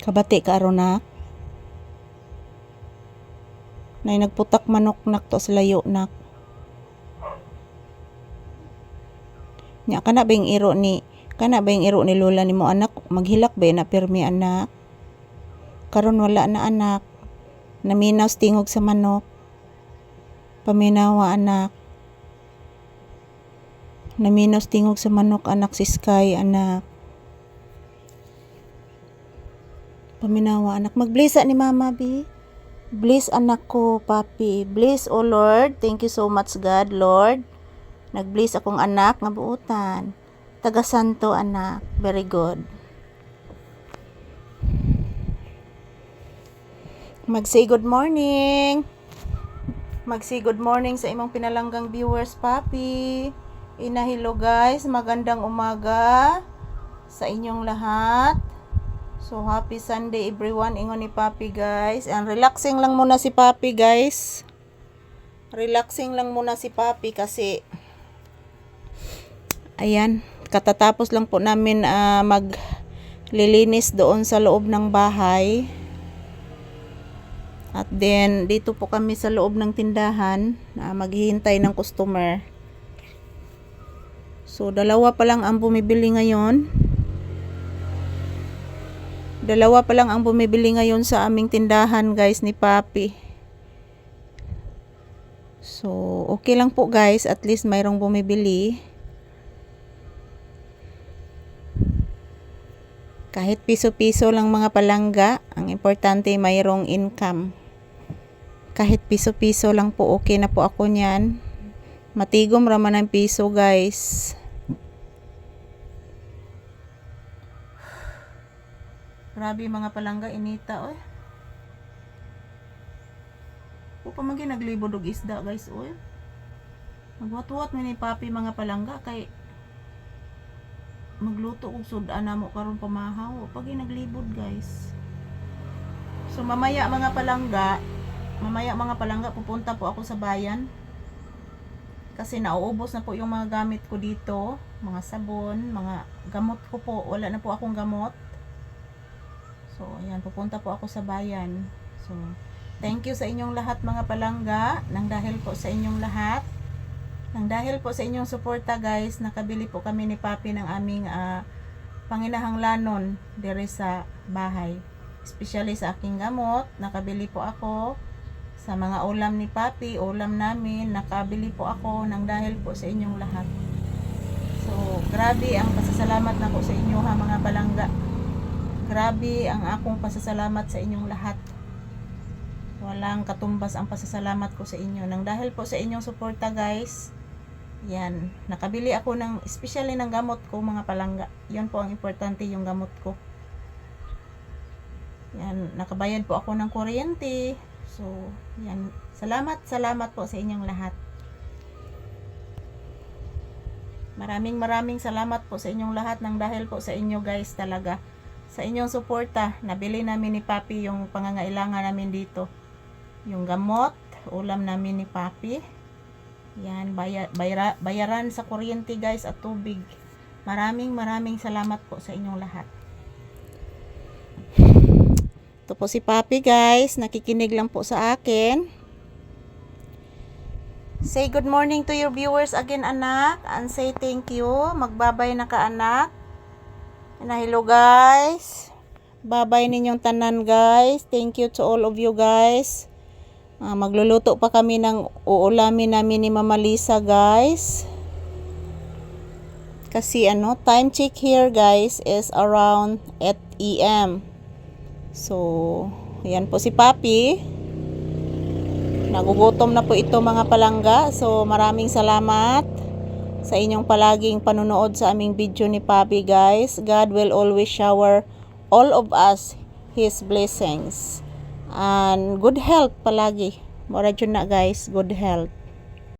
Kabati ka aron nak. Nay nagputak manok nak to sa layo nak. Nya kana ba yung iro ni kana ba yung iro ni lola nimo anak maghilak ba na pirmi anak. Karon wala na anak. Naminaw tingog sa manok. Paminawa anak. Naminaw tingog sa manok anak si Sky anak. Paminawa anak. Magblisa ni mama bi. Bless anak ko, papi. Bless, O Lord. Thank you so much, God, Lord. Nag-bless akong anak nga buutan. Taga Santo, anak. Very good. Mag-say good morning. Mag-say good morning sa imong pinalanggang viewers, papi. Ina, hello guys. Magandang umaga sa inyong lahat. So, happy Sunday everyone. Ingon ni Papi guys. And relaxing lang muna si Papi guys. Relaxing lang muna si Papi kasi ayan, katatapos lang po namin ah, maglilinis doon sa loob ng bahay. At then, dito po kami sa loob ng tindahan, na maghihintay ng customer. So, dalawa pa lang ang bumibili ngayon. Dalawa pa lang ang bumibili ngayon sa aming tindahan, guys, ni Papi. So, okay lang po, guys. At least mayroong bumibili. Kahit piso-piso lang mga palangga, ang importante mayroong income. Kahit piso-piso lang po, okay na po ako niyan. Matigom raman ang piso, guys. Grabe mga palangga, inita, oy. O pa magi naglibod og isda, guys, oy. Magwat-wat ni papi mga palangga kay magluto og sudan na mo karon pamahaw. Pag naglibod guys. So mamaya mga palangga mamaya mga palangga pupunta po ako sa bayan. Kasi nauubos na po yung mga gamit ko dito. Mga sabon mga gamot ko po. Wala na po akong gamot so ayan pupunta po ako sa bayan so thank you sa inyong lahat mga palangga nang dahil po sa inyong lahat nang dahil po sa inyong suporta guys, nakabili po kami ni Papi ng aming uh, panginahanglanon dire sa bahay. Especially sa aking gamot, nakabili po ako sa mga ulam ni Papi, ulam namin, nakabili po ako nang dahil po sa inyong lahat. So, grabe ang pasasalamat na po sa inyo ha mga balangga. Grabe ang akong pasasalamat sa inyong lahat. Walang katumbas ang pasasalamat ko sa inyo. Nang dahil po sa inyong suporta guys, yan, nakabili ako ng, especially ng gamot ko mga palangga. Yan po ang importante yung gamot ko. Yan, nakabayad po ako ng kuryente. So, yan. Salamat, salamat po sa inyong lahat. Maraming maraming salamat po sa inyong lahat ng dahil po sa inyo guys talaga. Sa inyong suporta, nabili namin ni Papi yung pangangailangan namin dito. Yung gamot, ulam namin ni Papi yan, bayar, bayara, bayaran sa kuryente guys at tubig. Maraming maraming salamat po sa inyong lahat. Ito po si Papi guys, nakikinig lang po sa akin. Say good morning to your viewers again anak and say thank you. Magbabay na ka anak. Na hello guys. Babay ninyong tanan guys. Thank you to all of you guys. Ah, magluluto pa kami ng uulamin namin ni Mama Lisa, guys. Kasi ano, time check here, guys, is around 8 a.m. So, yan po si Papi. Nagugutom na po ito mga palangga. So, maraming salamat sa inyong palaging panunood sa aming video ni Papi, guys. God will always shower all of us His blessings and good health palagi. Mora na guys, good health.